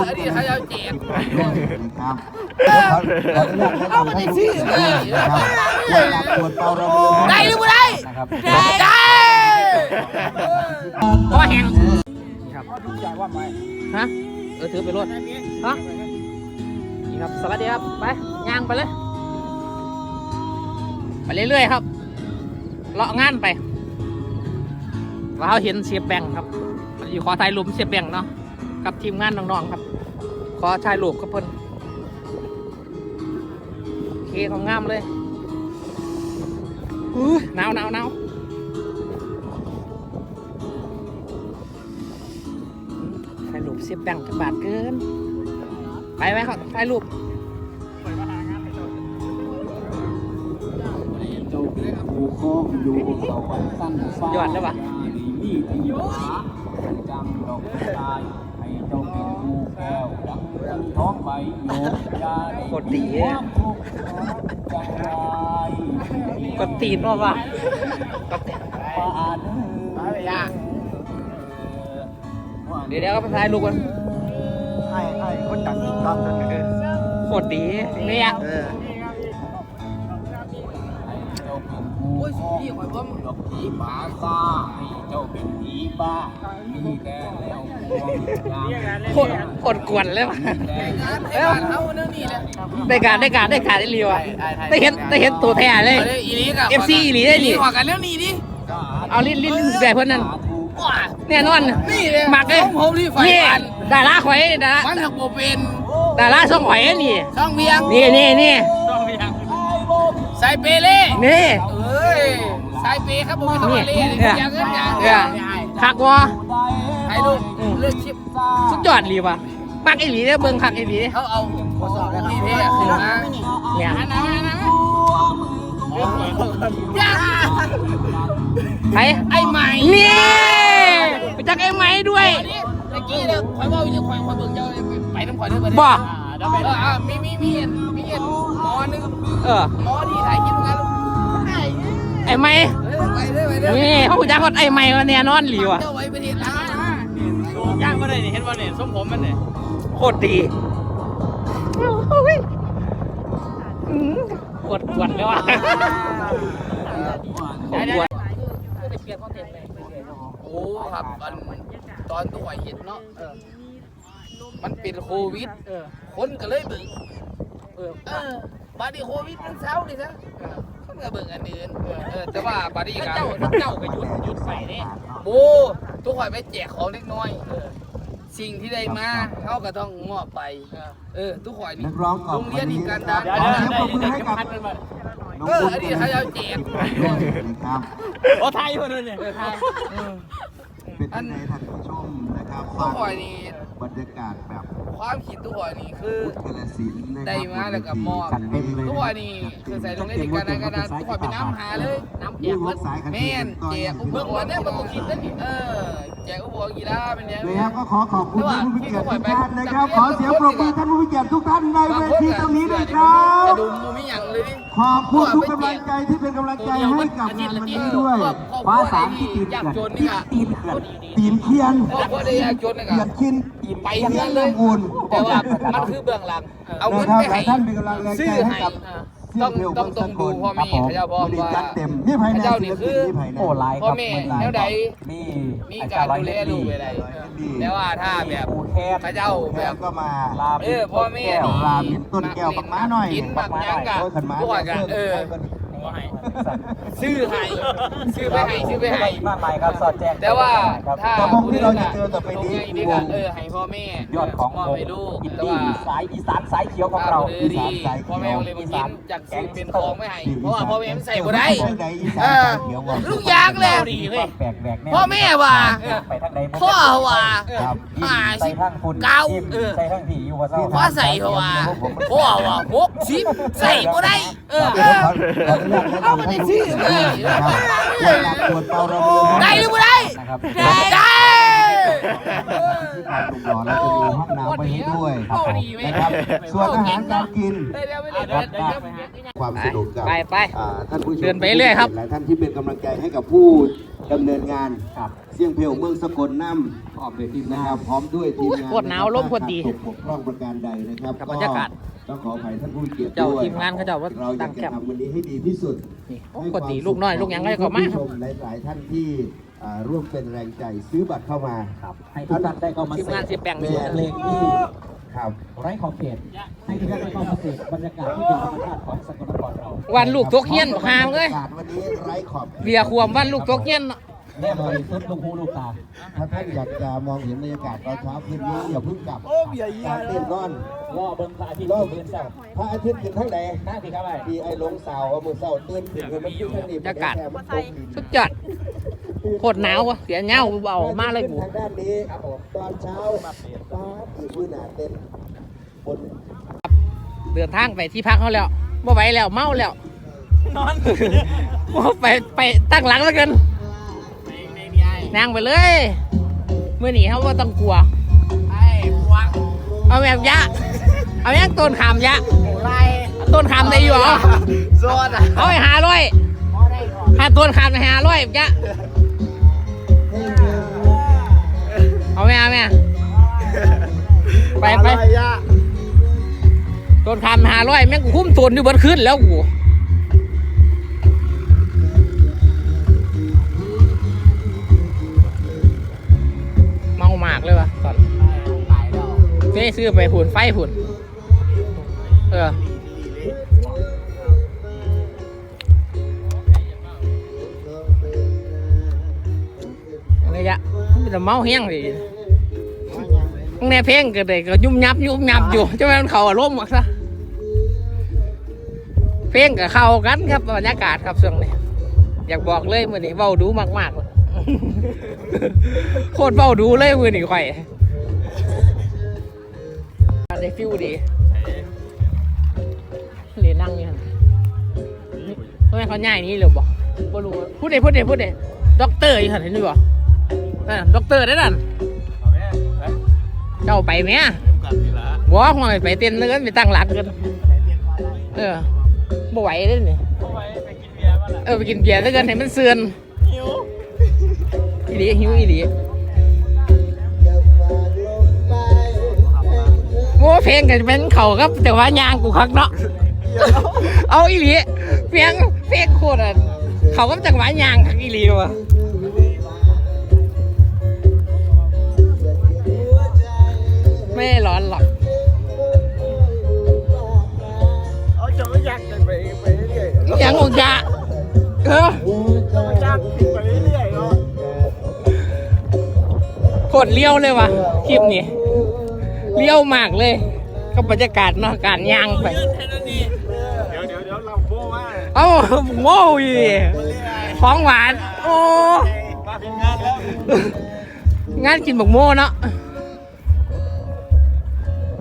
ออันนี้เขาจะแจกนะครับขอาตแนะนำให้ทุกท่านนครับเวลาตรวจเป่าระเบิดได้หรือไม่ได้นะครับได้พอแห้งฮะเออถือไปรถฮะนี่ครับสวัสดีครับไปย่างไปเลยไปเรื่อยๆครับเลาะงานไปเราเห็นเสียแบ่งครับอยู่ขอถ่ายรูปเสียแบ่งเนาะกับทีมงานน้องๆครับ ขอถ่ายรูปกับเพิ่นโอเคงามๆเลยอู้หนาวหนาวหนาวถ่ายรูปเสียแบ่งจักบาทเกิน ไปไหมครับถ่ายรูปเจ้าผู้ครองอยู่สวรรค์สั้นฟ้ายอดได้ปะมีที่หาจังดอกตายให้ เจ้าเป็นผู้แก้วดังดังท้องใบโยกยาได้โคตรดีมีอะความทุกข์จังไรกดตีนว่าว่ะกดตีนป่านเดี๋ยวเดี๋ยวก็ไปถ่ายรูปกันไอ้ไอ้คนจัดกิจกรรมนั่นเองโคตรดีเนี่ย เออ โอ้ยพี่ข่อยว่ามึงดอกผีป่าซาให้เจ้าเป็นผีบ้ามีแต่แล้วโคตรโคตรกวนเลยว่ะไอ้บ้านเขาเนี่ยนี่แหละได้การได้การได้การได้รีว่ะได้เห็นได้เห็นตัวแท้เลยเอาเลยอีลีกับ FC อีหลีได้นี่ขอกันแล้วนี่ดิเอาลิ้นลิ้นแบบเพื่อนนั่นว้าแน่นอนนี่เลยหมักเลยของผมที่ไฟนี่ฟันดาราข่อยดารามันหักโบเป็นดาราช่องข่อยนี่ช่องเบียงนี่นี่นี่สายเปเล่นี่เอ้ ยสายเปครับผมไม่ต้องมาเล่นี่นี่อย่างเงินอย่างเนี่ยคักวะถ่ายรูปเลือกคลิปสุดยอดรีว่ะมักไอหลีเนี่ยเบิ่งคักไอหลีเขาเอาข้อสอบแล้วนี่เท่ขึ้นมาเนี่ยอันนั้นอันนั้นยากไอ้ใหม่นี่ไปจักไอ้ไม้ด้วยอันนี้เมื่อกี้เนี่ยข่อยว่าอยู่ข่อยข่อยเบิ่งเจ้าไปน้ำข่อยเด้อบ่เอออะมีมีมีมีหมอนึงเออหมอที่ถ่ายคลิปกันไอ้ไอ้ไม้เออไปเด้อไปเด้อนี่เขาจักว่าไอ้ไม้ก็แน่นอนหลีว่ะเจ้าไว้ประเทศลาวย่างมาได้นี่เห็นว่าเนี่ยส้มผมมันเนี่ยโคตรดีโอ้ยอืมปวดปวดเลยว่ะปวดปวดโอ้ครับอันตอนตัวเห็นเนาะเออมันเป็นโควิดเออคนก็เลยเบิ่งเออเออบาดนีโควิดมันเศร้าดิซะ เขาก็เบิ่งอันอื่นเออแต่ว่าบาดนีกันเจ้าเจ้าก็หยุดหยุดไปเนี่ยโอ้ทุกคนไปแจกของเล็กน้อยเออสิ่งที่ได้มาเขาก็ต้องมอบไปเออทุกคนนี่นักร้องก่อนโรงเรียนนี่การดังขอเสียงปรบมือให้กับเอออันนี้เขาจะแจกนะครับโอ้ไทยคนนึงเนี่ยเออทางเออเป็นยังไงท่านผู้ชมนะครับทุฟักงคนนี่บรรยากาศแบบ ความคิดทุกคนนี่คือพุทธกาลสินธุ์นะครับได้มาแล้วก็มอบจัดเต็มเลยทุกวันนี้คือใส่ลงเล่นในการงานกันทุกคนไปน้ำหาเลยน้ำแจกเบิดแม่นแจกอุปกรณ์เนี่ยมันก็คิดได้นี่เออแจกอุปกรณ์กีฬาเป็นยังเลยครับก็ขอขอบคุณท่านผู้มีเกียรติทุกท่านนะครับขอเสียงปรบมือท่านผู้มีเกียรติทุกท่านในเวทีตรงนี้ด้วยครัจะบดูมูมีอย่างเลยดิขอบคุณทุกกำลังใจที่เป็นกำลังใจให้กับงานวันนี้ด้วยฟ้าสามที่ตีนเขื่อนตีนเขื่อนตีนเคียนเพราะว่าได้ยากจนนะคเขียรับนคินไปเรื่อยเลยอุ่นแต่ว่ามันคือเบื้องหลัง เอาเงินนะครับไปให้ท่านเป็นกำลังใจซื้อให้ให้กับ ต้องต้องต้องดูพ่อแม่เขาเจ้าพ่อว่า จัดเต็มนี่ภายในเจ้านี่คือนี่ภายในโอ้ไลฟ์คพ่อรับแม่ไม่ไลแนวฟ์ใดนี่มีการดูแลลูกอะไรแต่ว่าถ้าแบบ ปูแคบพระเจ้าแบแล้วบก็มา ลาเออพ่อแม่นี่ลาเป็นต้นแก้วปักม้าหน่อยกินปักยังกะโอ้ยขันม้าพวกกันเออ ซื้อให้ซื้อไปให้ซื้อไปให้มากมายครับสอดแจ้งแต่ว่าถ้าแต่พวกที่เราจะเจอต่อไปนี้ตรงนี้ก็เออให้พ่อแม่ยอดของพ่อวงให้ลูกอินแต่ดี้ว่าสายอีสานสายเขียวของเราดีดีพ่อแม่เลยมากินจากซื้อเป็นของไม่ให้เพราะว่าพ่อแม่มันใส่บ่ได้เออลูกยากเลยดีเว้ยแปลกแหวกแน่พ่อแม่ว่าไปทางใดพ่อว่าครับห้าใส่สิบทางคุณเก้าจิ้มเออใส่ทางผีอยู่ว่าเศร้าพ่อใส่เพราะว่าพ่อว่าหกสิบใส่บ่ได้เออเดี๋ยวขอขออนุญาตแนะนำให้ทุกท่านนะครับเวลาตรวจเป่าระเบิดได้หรือไม่ได้ นะครับ ได้ได้ที่ทาง ลุงหล่อเราจะมีห้องน้ำไว้ให้ด้วยนะครับส่วนอาหารการกินได้แล้วไม่ได้ครับความสนุกกับไปไปท่านผู้ชมเดินไปเรื่อยครับหลายท่านที่เป็นกำลังใจให้กับผู้ดำเนินงานเสียงเพลงเมืองสกลน้พร้อมด้วยทีมนะครับพร้อมด้วยทีมงานโคตรหนาวลมคตรดีขาดตกบกพร่องประการใดนะครับกับรรยากาศต้องขออภัยท่านผู้เกียรติเจ้าด้วยทีมงานเขาจ้าว่าเราอตั้ยากงแคจะมป์ทำวันนี้ให้ดีที่สุดนี่โอ้ปกติลูกน้อยลูกยังก็จะเข้ามาครับท่นผู้ชหลายท่านที่ ร่วมเป็นแรงใจซื้อบัตรเข้ามาครับให้ทุกท่านได้เข้ามาทีมงานเสียแป้งแม่อยู่เพลงที่ครับไร้ขอบเขตให้ทุกท่านได้เข้ามาเสพบรรยากาศที่เป็นธรรมชาติของสกลนครเราวันลูกตกเฮียนหามเลยบรรกาศวันนี้ไร้ขอบเบียร์ควมวันลูกตกเฮียนเนาะแน่บริสุทธิ์ลูกหูลูกตาถ้าท่านอยากจะมองเห็นบรรยากาศตอนเช้าคืนนี้อย่าเพิ่งกลับการเต้นร้อนล่อเบิ้งพระอาทิตย์รอบขึ้นเช้าพระอาทิตย์ขึ้นทั้งไหนนั่งสิครับไอ้ที่ไอ้ลงเสาเอามือเสาตื่นขึ้นคือมันขึ้นทั้งนี้บรรยากาศแต่มันตกดิน สุดยอด โคตรหนาววะเสียเหงาเบามาเลยกูทางด้านนี้ครับผมตอนเช้าฟ้าอีกพื้นหนาเต้นบนเดินทางไปที่พักเขาแล้วบ่ไหวแล้วเมาแล้วนอนไปไปตั้งหลังแล้วกันนั่งไปเลยเมื่อหนีเขาว่าต้องกลัวเอาแบบยะเอาอย่างต้นขามยะต้นขามได้อยู่เหรอโซนอะเอาไปหาร้อยหาต้นขามไปหาร้อยยะ เอาไหมเอาไหมไปไปต้นขามไปหาร้อยแม่งกูคุ้มตัวอยู่บนขึ้นแล้วกูเมามากเลยวะตอนนี่ซื้อไปหุ่นไฟหุ่นเอออะไรยะมันจะเมาแห้งเลย มึงแน่เพลงก็ได้ก็ยุ่มยับยุ่มยับอยู่จะมันเขาอารมณ์หมดซะเพลงกับเข้ากันครับบรรยากาศครับช่วงนี้อยากบอกเลยมือนี้เบาดูมากๆเลยโคตรเบาดูเลยมือนี้ข่อยได้ฟิวดีเหรียญนั่งอยู่หั่นทำไมเขาง่ายนี้เลยบอกบ่รู้พูดเด้พูดเด้พูดเด้ด็อกเตอร์อยู่หันเห็นด้วยบ่นั่นด็อกเตอร์ได้อนั่น เจ้าไปไหมอะบ่หัวไปเต้นเนื้อไปตั้งหลักกันเออบ่ไหวเลยนี่เออไปกินเบียร์แล้วกันให้มันเสื่อนอีหลีหิวอีหลีโอ้เพลงกันเป็นเขาครับแต่ว่ายางกูคักเนาะเอาอีหลีเพียงเพลงโคตรอะเขาก็จังหวะยางคักอีหลีวะ ตรเลี้ยวเลยวะคลิปนี้เลี้ยวมากเลยก็บรรยากาศเนาะการย่างไปเดี๋ยวเดี๋ยวเดี๋ยวเราโบ้ว่าเอ้าโง่อยู่ดิของหวาน โอ้งานกินบักโม่เนาะ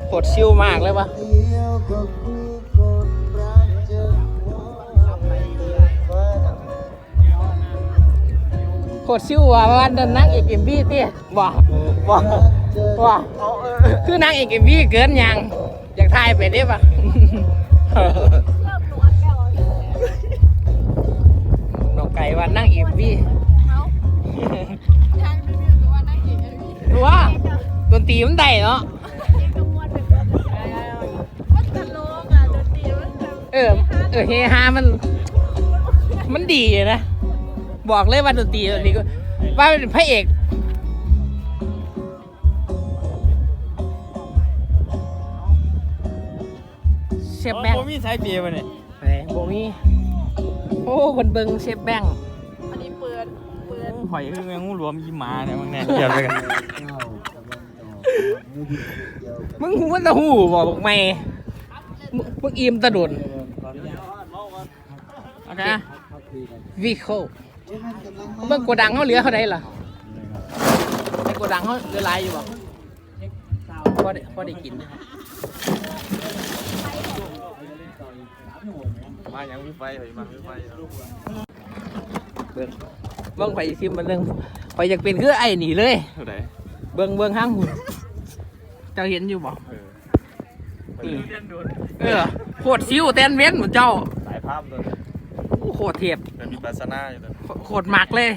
โคตรชิลมากเลยวะ โคตรชิลว่ะวันนั้นนางเอกเอ็มบีเตี้ยว้าว้าว้าคือนางเอกเอ็มบีเกินยังอยากถ่ายไปได้ปะน้องไก่ว่านั่งเอ็มบีทางรีวิวคือว่านั่งอีกอันนี้รู้ว่าดนตรีมันได้เนาะเอกมวลเป็นแบบมันตลกอะดนตรีมันแบบเออเออเฮฮามัน มันดีนะ บอกเลยว่าดนตรีดนตรีก็ว่าเป็นพระเอกเชฟแบงค์มีสายเปียมาเนี่ยไหนโบมีโอ้บนเบิงเชฟแบงค์อันนี้เปิดเปิดหอยคือแมงมุมรวมยี่หมาเนี่ยมึงเนี่ยเทียบเลยกันมึงหูมันตะหูบอกบอกไม่มึงมึงอิ่มตะโดนโอเควิโค เบิ่งโกดังเขาเหลือเขาได้ล่ะในโกดังเขาเหลือหลายอยู่บ่พอได้พอได้กินมาอย่างมีไฟหอยมามีไฟเบิ่งเบิ่งไปซิมมันหนึงไปอยากเป็นคือไอ้นี่เลยเท่าไหร่เบิ่งเบิ่งห้างหุ่นเจ้าเห็นอยู่บ่เออเออเออโคตรซิวแตนเว้นเหมือนเจ้าสายายภาพตัวโอ้โคตรเทียบเป็นมีปรัสนาอยู่ตัว โคตรมักเลย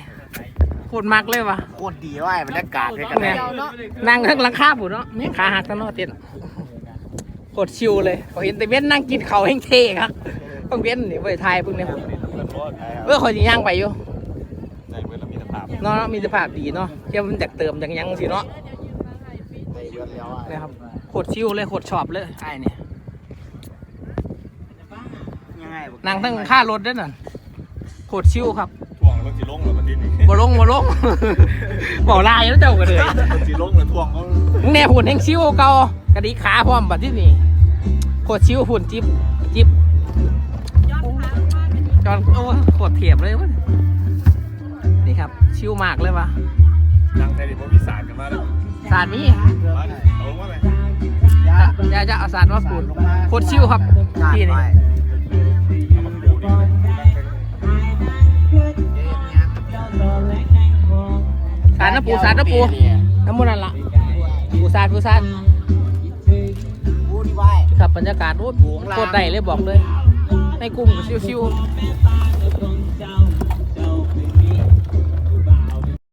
โคตรมักเลยวะโคตรดีว่ะบรรยากาศให้กันเนี่ยนั่งทั้งหลังคาผู้เนาะมีขาหักทั้งนอกเต้นโคตรชิวเลยพอเห็นแต่เว้นนั่งกินเขาวแห้งเท่ครับเพิ่งเว้นนี่ไปถ่ายเพิ่งเนี่ยเป็นรอดเออคอยสิย่างไปอยู่ในเมื่อเรามีสภาพเนาะมีสภาพดีเนาะเที่ยวมันจากเติมจากหยังสิเนาะในเดือนแล้วอะนะครับโคตรชิวเลยโคตรชอบเลยไอ้เนี่ยนั่งทั้งค่ารถด้วยน่ะโคตรชิวครับ ท่วงรถจีลงแล้วมาที่นี่บ่ลงบ่ลง บ่ลายแล้วเจ้าก็เลยรถจีลงแล้วทวงเขามึงแน่หุ่นแห่งชิวเก่ากระดิกขาพร้อมบัดที่นี่โคตรชิวหุ่นจิบจิบจอนโอ้โคตรเทียบเลยเวะนี่ครับ ชิวมากเลยวะนั่งไทยดิบวิสานกันมาแล้วสาดนี้มาดิเอาลงมาไหมอย่าจะเอาสาดมาปูนโคตรชิวครับที่นี่ นะปูสาดนะปูน้ำมันนั่นละปูสาดปูสาดพูดไว้ครับบรรยากาศโอ้โหโคตรได้เลยบอกเลย ในกลุ่มก็ชิวๆ